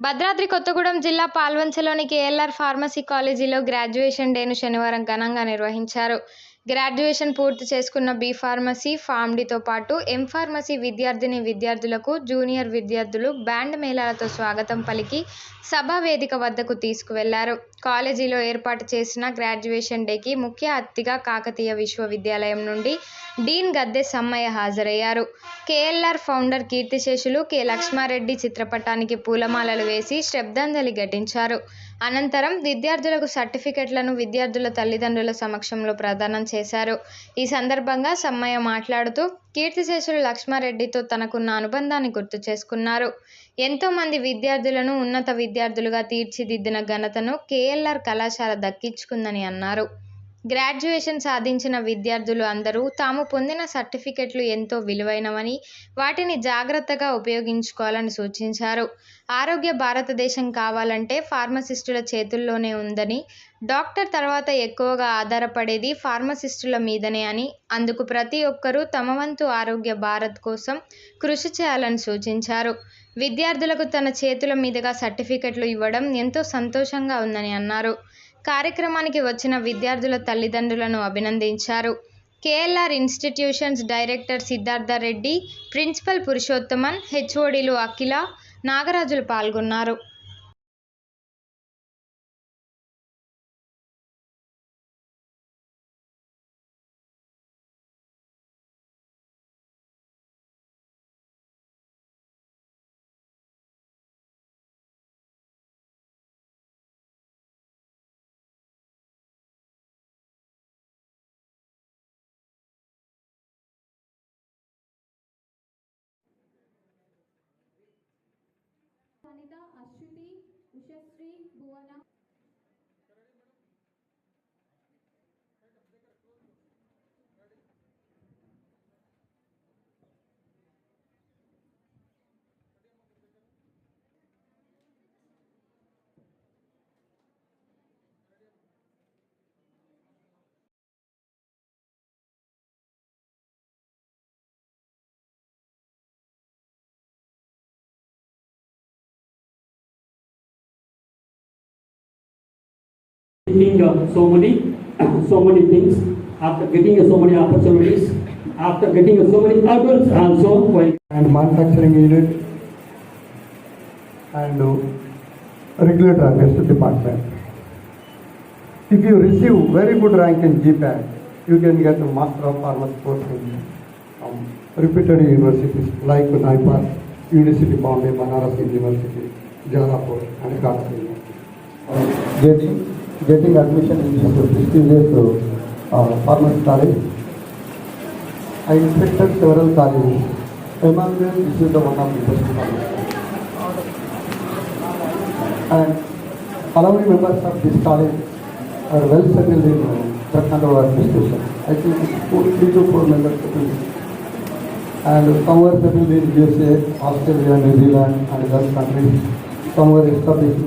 భద్రాద్రి కొత్తగూడెం జిల్లా పాల్వంచలోని KLR pharmacy కాలేజీలో గ్రాడ్యుయేషన్ డేను శనివారం ఘనంగా నిర్వహించారు. గ్రాడ్యుయేషన్ పూర్తి చేసుకున్న బి ఫార్మసీ ఫార్మ్డీతో పాటు ఎం ఫార్మసీ విద్యార్థిని విద్యార్థులకు జూనియర్ విద్యార్థులు బ్యాండ్ మేళాలతో స్వాగతం పలికి సభా వేదిక వద్దకు తీసుకువెళ్ళారు. కాలేజీలో ఏర్పాటు చేసిన గ్రాడ్యుయేషన్ డేకి ముఖ్య అతిథిగా కాకతీయ విశ్వవిద్యాలయం నుండి డీన్ గద్దె సమ్మయ్య హాజరయ్యారు. కేఎల్ఆర్ ఫౌండర్ కీర్తిశేషులు కె లక్ష్మారెడ్డి చిత్రపటానికి పూలమాలలు వేసి శ్రద్ధాంజలి ఘటించారు. అనంతరం విద్యార్థులకు సర్టిఫికెట్లను విద్యార్థుల తల్లిదండ్రుల సమక్షంలో ప్రదానం చేశారు. ఈ సందర్భంగా సమ్మయ్య మాట్లాడుతూ కీర్తిశేషులు లక్ష్మారెడ్డితో తనకున్న అనుబంధాన్ని గుర్తు చేసుకున్నారు. ఎంతోమంది విద్యార్థులను ఉన్నత విద్యార్థులుగా తీర్చిదిద్దిన ఘనతను కేఎల్ఆర్ కళాశాల దక్కించుకుందని అన్నారు. గ్రాడ్యుయేషన్ సాధించిన విద్యార్థులు అందరూ తాము పొందిన సర్టిఫికెట్లు ఎంతో విలువైనవని వాటిని జాగ్రత్తగా ఉపయోగించుకోవాలని సూచించారు. ఆరోగ్య భారతదేశం కావాలంటే ఫార్మసిస్టుల చేతుల్లోనే ఉందని డాక్టర్ తర్వాత ఎక్కువగా ఆధారపడేది ఫార్మసిస్టుల మీదనే అని అందుకు ప్రతి ఒక్కరూ తమ వంతు ఆరోగ్య భారత్ కోసం కృషి చేయాలని సూచించారు. విద్యార్థులకు తన చేతుల మీదుగా సర్టిఫికెట్లు ఇవ్వడం ఎంతో సంతోషంగా ఉందని అన్నారు. కార్యక్రమానికి వచ్చిన విద్యార్థుల తల్లిదండ్రులను అభినందించారు. KLR institutions director Siddhartha Reddy principal Purushothaman హెచ్ఓడిలు Akhila నాగరాజులు పాల్గొన్నారు. വനിത Aswathy Ushasree Bhuvana Getting uh, so many, so many things, after getting uh, so many opportunities, after getting uh, so many adults also, while and manufacturing unit and uh, regulator affairs department. If you receive very good rank in GPAT, you can get a Master of Pharmacy course in um, reputed universities like NIPAS, University Bombay, Banaras University, Jalapur and Calcutta University. Uh, Getting, getting admission in this prestigious uh, pharmacy college I inspected several colleges. Among them, this is the one of the best colleges. And alumni members of this college are well settled in uh, Prakhanda administration. I think it's four, three to four members settled. And some were settled in USA, Australia, New Zealand, and other countries. Some were established